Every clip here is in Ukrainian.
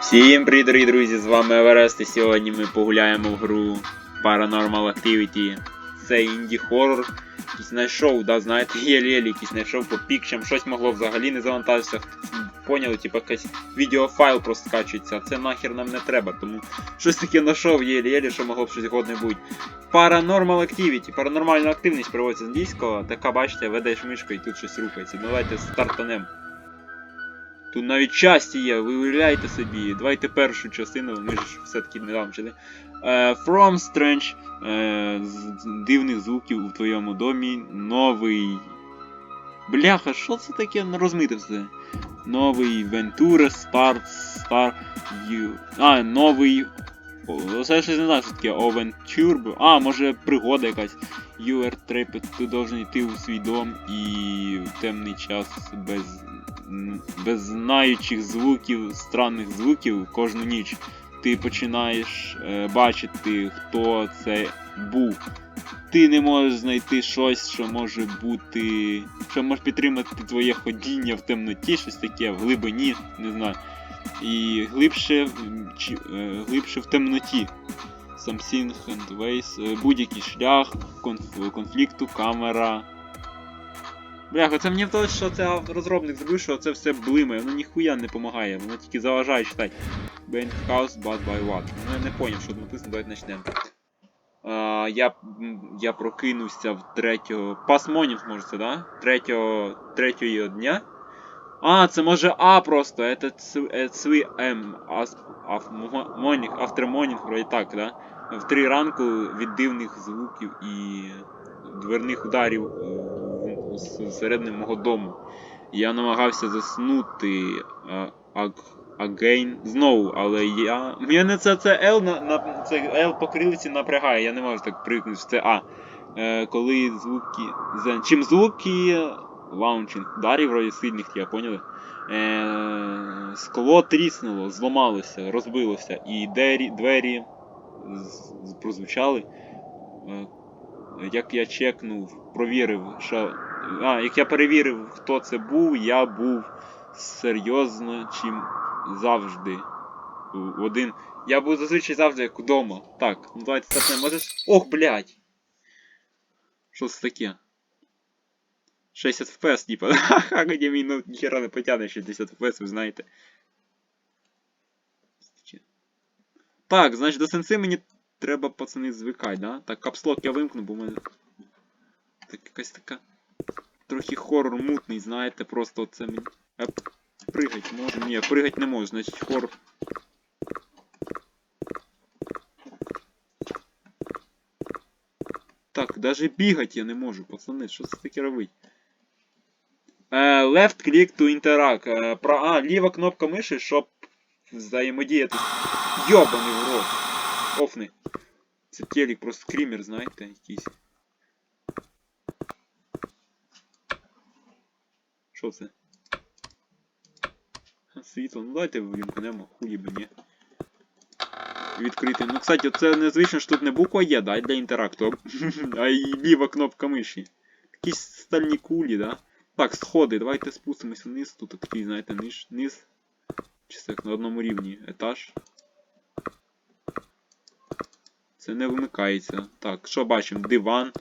Всім привіт, дорогі друзі! З вами Еверест, і сьогодні ми погуляємо в гру Paranormal Activity. Це інді хоррор. Якийсь знайшов, да, знаєте, єлі-єлі якийсь знайшов по пікчам, щось могло взагалі не завантажитися. Поняли, типу якийсь відеофайл просто скачується, а це нахер нам не треба, тому щось таке знайшов єлі-єлі, що могло б щось годне бути. Paranormal Activity. Паранормальна активність переводиться з англійського, така бачите, ведеш мишку і тут щось рухається. Давайте стартанем. Тут навіть часті є, ви уявляєте собі. Давайте першу частину, ми ж все-таки не вам чили. Е, From Strange е, з дивних звуків у твоєму домі. Новий. Бляха, що це таке розмите все? Новий Ventura Start Star You. А, новий. О, Це я щось не знаю, що таке Oventure. А, може пригода якась. You are trapped, ти должен йти у свій дом і в темний час без, без знаючих звуків, странних звуків кожну ніч ти починаєш е, бачити, хто це був. Ти не можеш знайти щось, що може бути. що може підтримати твоє ходіння в темноті, щось таке, в глибині, не знаю. І глибше, чи, е, глибше в темноті. Something and е, будь-який шлях конф- конфлікту, камера. Бляха, це мені вдалося, що це розробник зробив, що це все блимає, воно ніхуя не допомагає, воно тільки заважає читати. Bank House, but by what? Ну я не поняв, що написано, давайте почнемо. Я, я прокинувся в третього. Пасмонів, може це, да? Третього, третього дня. А, це може А просто, это цви М. After morning, вроде так, да? В три ранку від дивних звуків і дверних ударів е, зсередини мого дому. Я намагався заснути а, аг, again знову, але я. Мене це, це L на, на це L по крилиці напрягає, я не можу так прикнути, це А. Е, коли звуки. Чим звуки лаунчинг ударів вроді сильних, я поняли? Е, скло тріснуло, зламалося, розбилося, і двері, двері прозвучали. Е, як я чекнув, провірив, що. А, як я перевірив, хто це був, я був серйозно, чим завжди. Один. Я був зазвичай завжди як вдома. Так, ну давайте стартнемо. Можеш. Ох, блядь! Що це таке? 60 FPS, типа. Ха-ха, где мій ноут ніхера не потягне 60 FPS, ви знаєте. Так, значить до сенси мені треба, пацани, звикати, да? Так, капслок я вимкну, бо в мене. Так якась така. Трохи хоррор мутний, знаєте, просто оце мені. Пригать можу? Ні, пригать не можу, значить хоррор. Так, даже бігать я не можу, пацани, що це таке робить? Е, left click to interact. Е, про... А, ліва кнопка миші, щоб взаємодіяти. Йобаний в рот. Офни. Це телек, просто скрімер, знаєте, якийсь. Що це? Світло, ну давайте вимкнемо, хуї би ні. Відкрити. Ну, кстати, це незвично, що тут не буква є, да, для інтеракту, а й ліва кнопка миші. Якісь стальні кулі, да? Так, сходи, давайте спустимося вниз. Тут такий, знаєте, низ, низ. Чи як на одному рівні. Етаж. Це не вимикається. Так, що бачимо? Диван.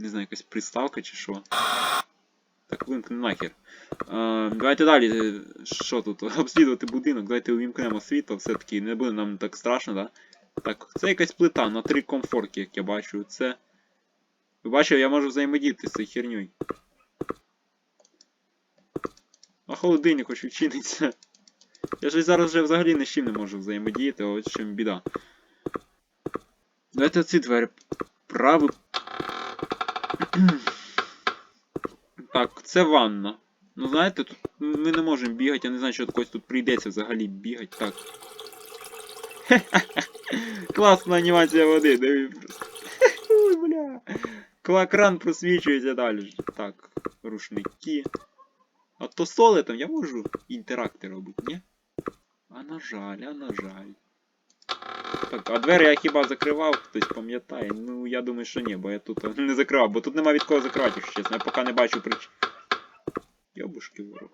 Не знаю, якась приставка чи що. Так, вимкни нахер. Е, давайте далі. е, Що тут? Обслідувати будинок, давайте увімкнемо світло, все-таки не буде нам так страшно, да? Так, це якась плита на три комфорки, як я бачу. Це. Ви бачили, я можу взаємодіяти з цією херньою. А холодильник хоч відчиниться. Я ж зараз вже взагалі ні з чим не можу взаємодіяти, ось чим біда. Давайте ці двері правий. Так, це ванна. Ну знаєте, тут ми не можемо бігати, я не знаю, що когось тут прийдеться взагалі бігати. Так. Класна анімація води, диви. Ой, бля. Кла- Кран просвічується далі. Так, рушники. А то соли там я можу інтеракти робити, ні? А на жаль, а на жаль. Так, а двері я хіба закривав, хтось пам'ятає? Ну, я думаю, що ні, бо я тут не закривав, бо тут нема від кого закривати, якщо чесно. Я поки не бачу причин. Йобушки ворог.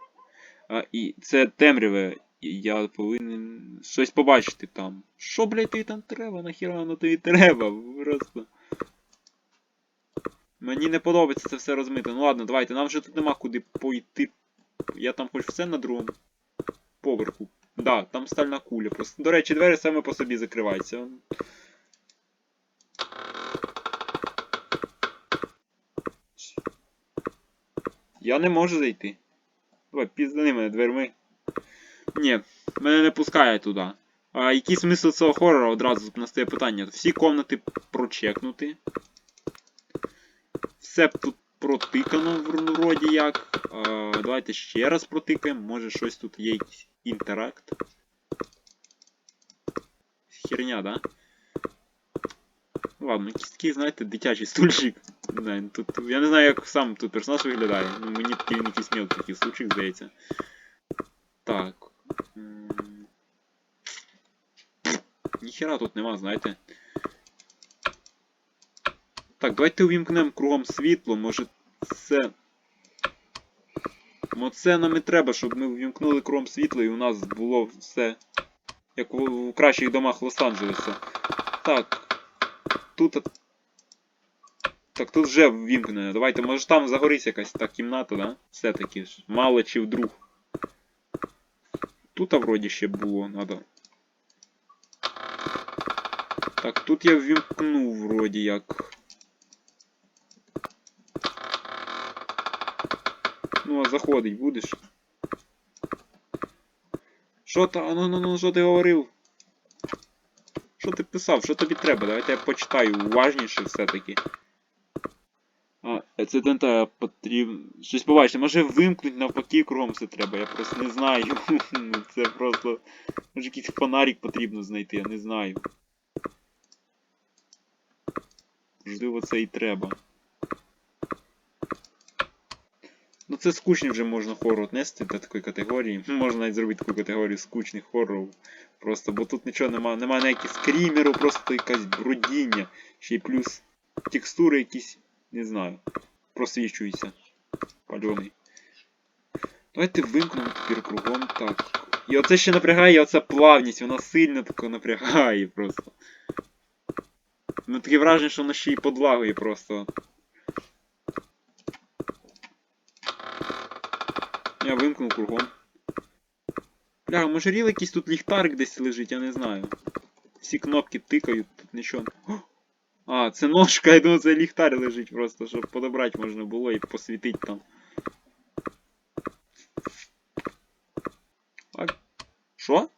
А, і це темряве. Я повинен щось побачити там. Що, блядь, тобі там треба? Нахіра воно тобі треба? Просто. Мені не подобається це все розмити. Ну ладно, давайте, нам вже тут нема куди пойти. Я там хоч все на другому поверху. Да, там стальна куля. Просто. До речі, двері саме по собі закриваються. Я не можу зайти. Давай, піздани мене дверми. Ні, мене не пускає туди. А який смисл цього хорора одразу настає питання? Всі комнати прочекнути. Все тут протикано вроді як. Давайте ще раз протикаємо. Може щось тут є якийсь інтеракт. Херня, да? Ладно, якийсь такий, знаєте, дитячий стульчик. Не тут, я не знаю, як сам тут персонаж виглядає. Ну, мені такий якийсь мілкий такий стульчик, здається. Так. Ніхера тут нема, знаєте. Так, давайте увімкнемо кругом світло, може це. Мо це нам і треба, щоб ми увімкнули кругом світло і у нас було все. Як у кращих домах Лос-Анджелеса. Так. Тут. Так, тут вже ввімкнено. Давайте, може там загориться якась та кімната, да? Все-таки ж. Мало чи вдруг. Тут а вроді ще було, надо. Так, тут я ввімкнув вроді як. Ну, а заходить будеш? Що та? Ну ну ну що ти говорив? Що ти писав? Що тобі треба? Давайте я почитаю уважніше все-таки. А, ецидента потрібно. Щось побачите, може вимкнуть навпаки кругом все треба, я просто не знаю. Це просто. Може якийсь фонарик потрібно знайти, я не знаю. Можливо, це і треба. Ну це скучний вже можна хорор отнести до такої категорії. Можна навіть зробити таку категорію скучних хорорів. Просто, бо тут нічого нема, нема ніяких скрімеру, просто якась брудіння. Ще й плюс текстури якісь, не знаю, просвічуються. Пальоний. Давайте вимкнемо тепер кругом так. І оце ще напрягає, оця плавність, вона сильно тако напрягає просто. Ну таке враження, що вона ще й подлагує просто. Я вимкнув кругом. Бля, може ріл якийсь тут ліхтарик десь лежить, я не знаю. Всі кнопки тикають, тут нічого. А, це ножка, я думаю, це ліхтар лежить просто, щоб подобрати можна було і посвітити там. А... Що?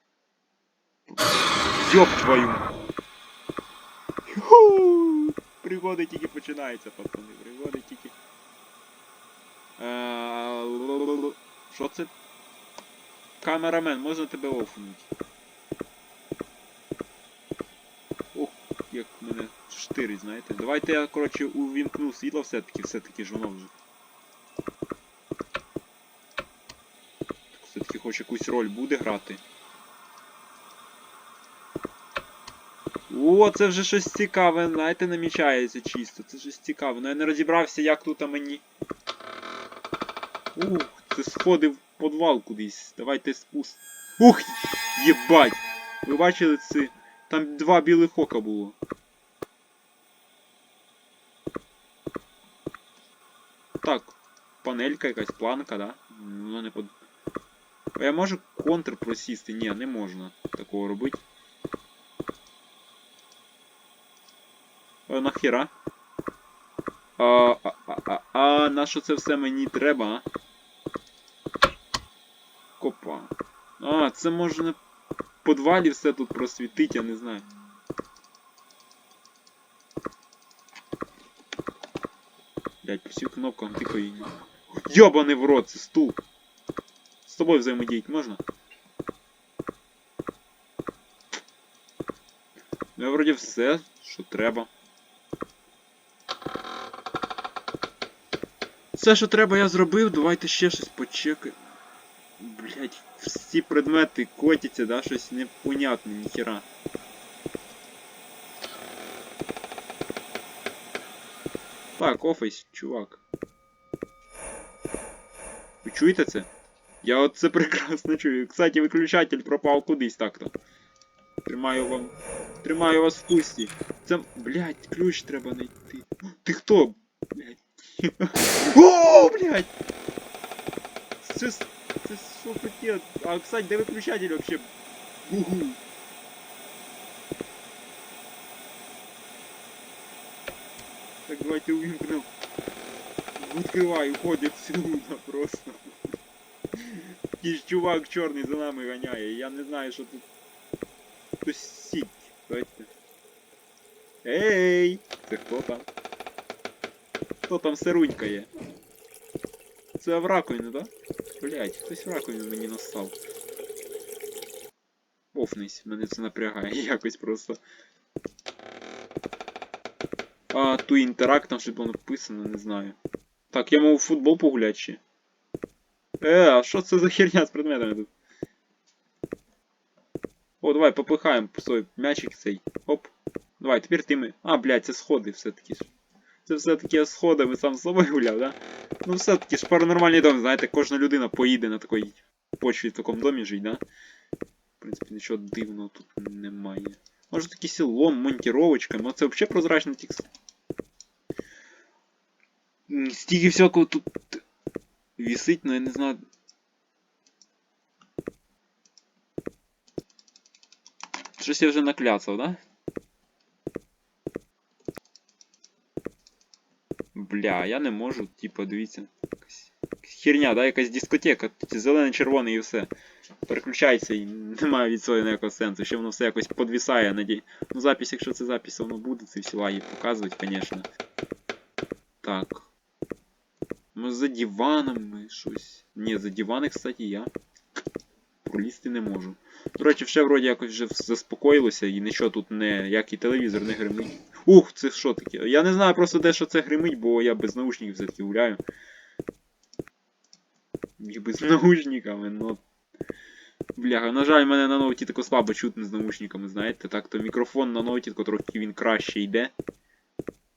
Йоп твою! Пригоди тільки починаються, пацани, пригоди тільки. Що це? Камерамен, можна тебе офнути. Ох, як мене штирить, знаєте. Давайте я, коротше, увімкну світло все-таки, все-таки ж воно вже. Все-таки хоч якусь роль буде грати. О, це вже щось цікаве, знаєте, намічається чисто. Це щось цікаве. Ну я не розібрався, як тут а мені. Ух, це сходи в подвал кудись. Давайте спуск. Ух! Єбать! Ви бачили це? Там два білих ока було. Так, панелька якась, планка, да? Ну не под. А я можу контр просісти? Ні, не можна такого робити. А нахіра? А, а, а, а, а на що це все мені треба, а? Копа. А, це можна подвалі все тут просвітити, я не знаю. Блять, по всім кнопкам тикаю. Йобаний в рот, це стул. З тобою взаємодіяти можна? Ну, я вроді все, що треба. Все, що треба, я зробив, давайте ще щось почекаємо. Блять, всі предмети котяться, да, щось непонятне, ніхера. Так, офіс, чувак. Ви чуєте це? Я от це прекрасно чую. Кстати, виключатель пропав кудись так-то. Тримаю вам. Тримаю вас в кусті. Це. Блять, ключ треба знайти. Ти хто? Блять. О, блять! Це, с- це що таке? А, кстати, де виключатель вообще? Угу. Так, давайте увімкнемо. Відкривай, уходить сюди просто. Якийсь чувак чорний за нами ганяє. Я не знаю, що тут. Хтось сіть. Давайте. Ей! Це хто там? Хто там сирунькає? Це в раковину, да? Блять, хтось раковину мені настав. Офнись, мене це напрягає якось просто. А, ту інтеракт, там щось було написано, не знаю. Так, я мав футбол погуляти ще. Е, а що це за херня з предметами тут? О, давай попихаємо свой м'ячик цей. Оп. Давай, тепер ти ми. А, блядь, це сходи все-таки. Це все-таки сходами сам з собою гуляв, да? Ну все-таки ж паранормальний дом, знаєте, кожна людина поїде на такій почві в такому домі жить, да? В принципі, нічого дивного тут немає. Може такий селом, монтіровочка, ну це взагалі прозрачний текст. Стільки всякого тут висить, но я не знаю. Щось я вже накляцав, да? Бля, я не можу, типа, дивіться. Херня, да? Якась дискотека. Зелене, червоне і все. Переключається і немає від цього ніякого сенсу. Ще воно все якось подвісає, надій. Ну запись, якщо це запись, воно буде, ці всі лаги показувати, звісно. Так. Ну за диванами щось. Ні, за дивани, кстати, я пролізти не можу. До речі, все вроді якось вже заспокоїлося і нічого тут не. як і телевізор не гримить. Ух, це що таке? Я не знаю просто де що це гримить, бо я без наушників все-таки гуляю. І без наушниками, ну. Бляга, на жаль, мене на ноуті тако слабо чутно з наушниками, знаєте. Так, то мікрофон на ноуті тако він краще йде.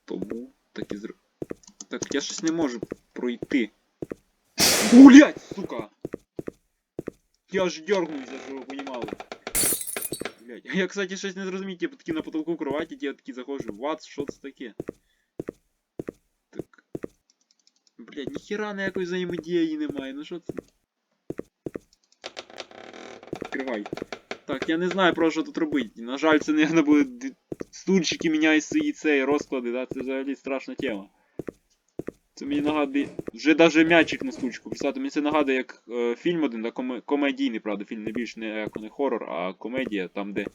Тому так і зр... Так, я щось не можу пройти. Блять, сука! Я аж дергнувся, щоб ви понімали. Блять, я, кстати, щось не зрозумів, типу такі на потолку кроваті, я такий заходжу. What? Що це таке? Так. Блять, ніхіра ніякої взаємодії немає, ну що це? Відкривай. Так, я не знаю про що тут робити. На жаль, це не буде д- стульчики міняють свої цей розклади, да? Це взагалі страшна тема. Мені нагадує. Вже даже м'ячик на стульчику. Представте, мені це нагадує як е, фільм один, да, коме- комедійний, правда, фільм не більш не, як не хорор, а комедія, там де.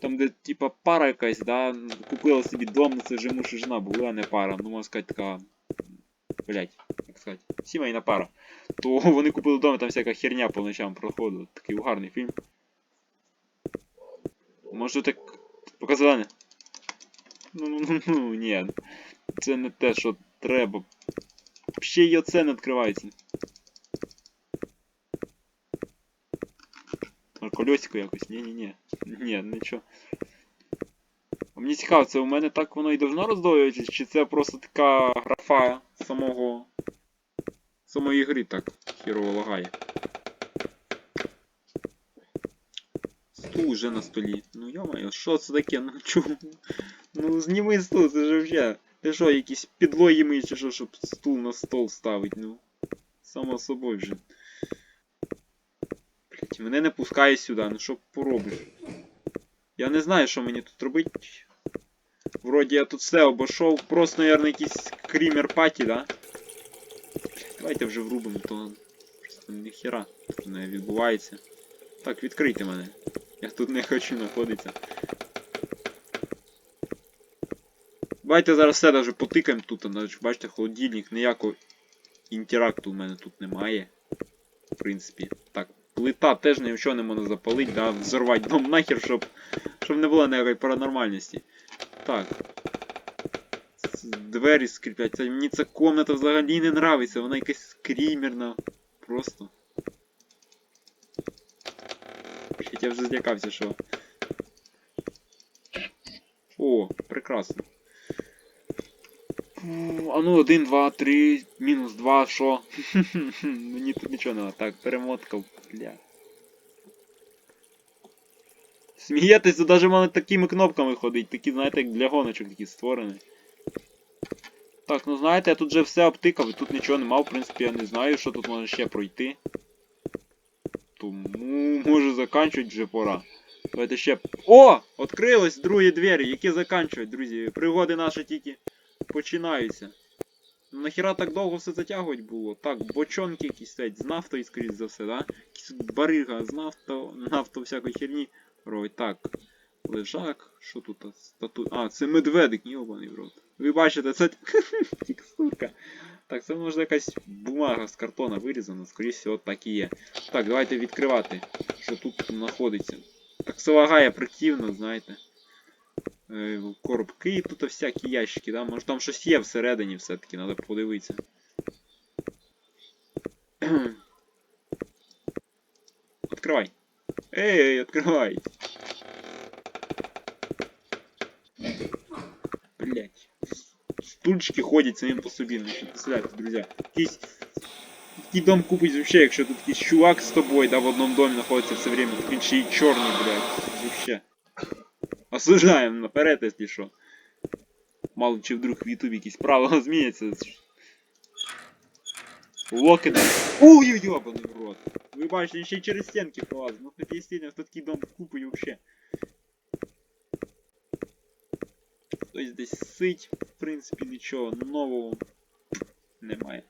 Там, де, типа, пара якась, да, купила собі дом, ну це же муж і жена були, а не пара. Ну, можна сказати, така. Блять, як сказати, сімейна пара. То вони купили дом, там всяка херня по ночам проходила. Такий угарний фільм. Може так. Показане? Ну, ну, ну, ну, ні. Це не те, що треба. Ще й оце не відкривається. А, Колесико якось, ні-ні-ні. Ні, нічого. Мені цікаво, це у мене так воно і должно роздвоюватися, чи це просто така графа самого. самої гри так хірово лагає. Стул вже на столі. Ну йомаю, що це таке? Ну чому? Ну зніми стул, це ж вже. Ти що, якісь підлоги миєш, чи що, щоб стул на стол ставить, ну. Само собою вже. Блять, мене не пускає сюди, ну що пороблю? Я не знаю, що мені тут робити. Вроді я тут все обійшов. Просто, наверное, якийсь крімер паті, да? Давайте вже врубимо, то просто ніхера тут не відбувається. Так, відкрийте мене. Я тут не хочу знаходитися. Давайте зараз все даже потикаємо тут, навіть бачите, холодильник, ніякого інтеракту в мене тут немає. В принципі. Так, плита теж нічого не можна запалити, да, взорвати дом нахер, щоб, щоб не було ніякої паранормальності. Так. Двері скріплять. Мені ця комната взагалі не нравиться, вона якась скрімерна. Просто. Я вже злякався, що. О, прекрасно. Фу, А ну, один, два, три, мінус два, що? Мені тут нічого не Так, перемотка, бля. Смієтесь, тут навіть мене такими кнопками ходить, такі, знаєте, як для гоночок такі створені. Так, ну знаєте, я тут вже все обтикав, і тут нічого нема, в принципі, я не знаю, що тут можна ще пройти. Тому може заканчувати вже пора. Давайте ще. О! Открились другі двері, які заканчують, друзі. Пригоди наші тільки починаються. Ну, Нахіра так довго все затягувати було? Так, бочонки якісь стоять з нафтою, скоріш за все, да? Якісь барига з нафто, нафто всякої херні. Робить. Так. Лежак. Що тут? Стату... А, це медведик, йобаний в рот. Ви бачите, це текстурка. Так, це може якась бумага з картона вирізана, скоріше всього так і є. Так, давайте відкривати, що тут знаходиться. Так все лагає противно, знаєте. Е, коробки тут всякі ящики, да? Може там щось є всередині все-таки, треба подивитися. Откривай. Ей, откривай. Блять. Стульчики ходять самим по собі, ну що представляєте, друзі. Якийсь який дом купить вообще, якщо тут якийсь чувак з тобою, да, в одному домі знаходиться все время, так він ще й чорний, блядь. Вообще. Осуждаємо наперед, якщо що. Мало чи вдруг в ютубі якісь правила зміняться. Локет. Ой, йобаний в рот. Ви бачите, ще й через стінки пролазить. Ну хоч є хто такий дом купить вообще. Хтось десь сить, в принципі, нічого нового немає.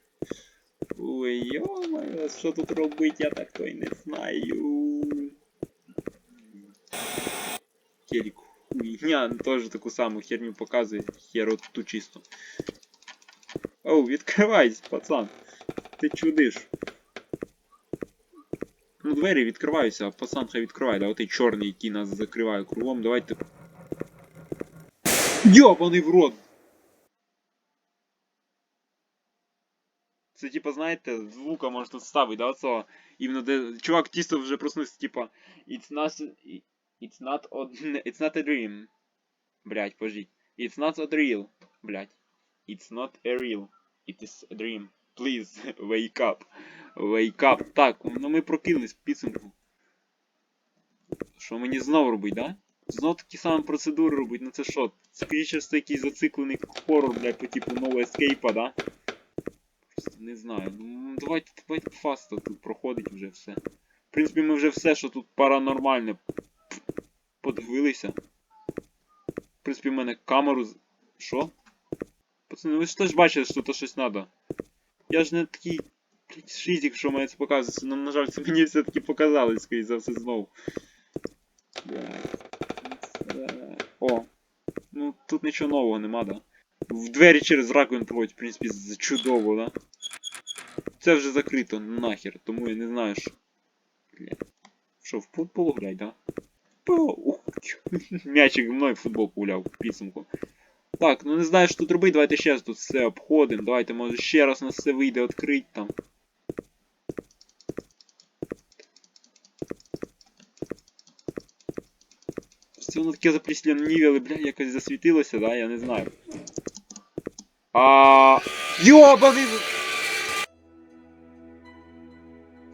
Ой, йо що тут робить, я так то й не знаю. Телек хуйня, теж таку саму херню показує, херу ту чисто. Оу, відкривайся, пацан. Ти чудиш. Ну, двері відкриваються, а пацан хай відкриває, да, отий чорний, який нас закриває кругом, давайте. Йобаний в рот! Це типа, знаєте, звука тут ставити, да, оцього. Іменно де чувак тісто вже проснувся, типа. It's not. It's not a, It's not a dream. Блять, пожди. It's not a real. Блять. It's not a real. It is a dream. Please, wake up. Wake up. Так, ну ми прокинулись підсумку. Що мені знову робить, да? Знов такі самі процедури робить, ну це що? Скоріше це якийсь зациклений хоррор, блядь, по типу нового ескейпа, да? Не знаю. Ну, давайте, давайте фасто тут проходить вже все. В принципі, ми вже все, що тут паранормальне подивилися. В принципі, в мене камеру. Що? Пацани, ви ж теж бачили, що тут щось треба. Я ж не такий блядь, шизик, що має це показується. Ну, на жаль, це мені все-таки показалось, скоріше за все, знову. О. Ну, тут нічого нового нема, да? В двері через раковину проходять, в принципі, чудово, да? Це вже закрито, нахер, тому я не знаю, що. Блядь. Що, в футбол грать, да? М'ячик мною в футбол пуляв в підсумку. Так, ну не знаю, що тут робити, давайте ще раз тут все обходимо. Давайте, може, ще раз нас все вийде відкрити там. Все воно таке запліснівіле, але, бля, якось засвітилося, да, я не знаю. А. Йобаний!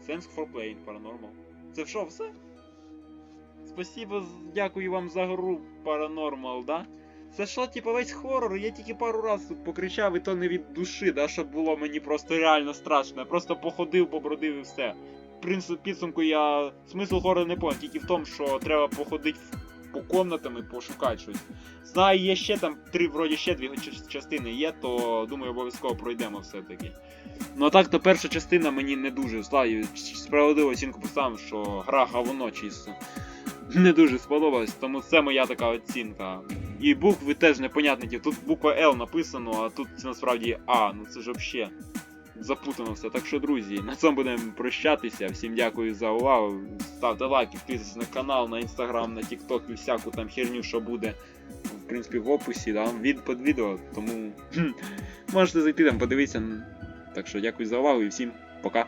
Thanks for playing Paranormal. Це що, все? Спасибо, дякую вам за гру Paranormal, да? Це що, типу, весь хорор, я тільки пару раз тут покричав, і то не від душі, да, щоб було мені просто реально страшно. Я просто походив, побродив і все. В принципі, підсумку я смисл хорору не понял, тільки в тому, що треба походити по комнатам і пошукати щось. Знаю, є ще там три, вроді ще дві частини є, то думаю, обов'язково пройдемо все-таки. Ну а так, то перша частина мені не дуже знаю. Справедливу оцінку поставив, що гра говно чисто. Не дуже сподобалось, тому це моя така оцінка. І букви теж непонятні. Тут буква L написано, а тут це насправді А. Ну це ж взагалі запутано все. Так що, друзі, на цьому будемо прощатися. Всім дякую за увагу. Ставте лайки, підписуйтесь на канал, на інстаграм, на тікток і всяку там херню, що буде. В принципі, в описі, да, від під відео, тому можете зайти там, подивитися. Так що дякую за увагу і всім пока.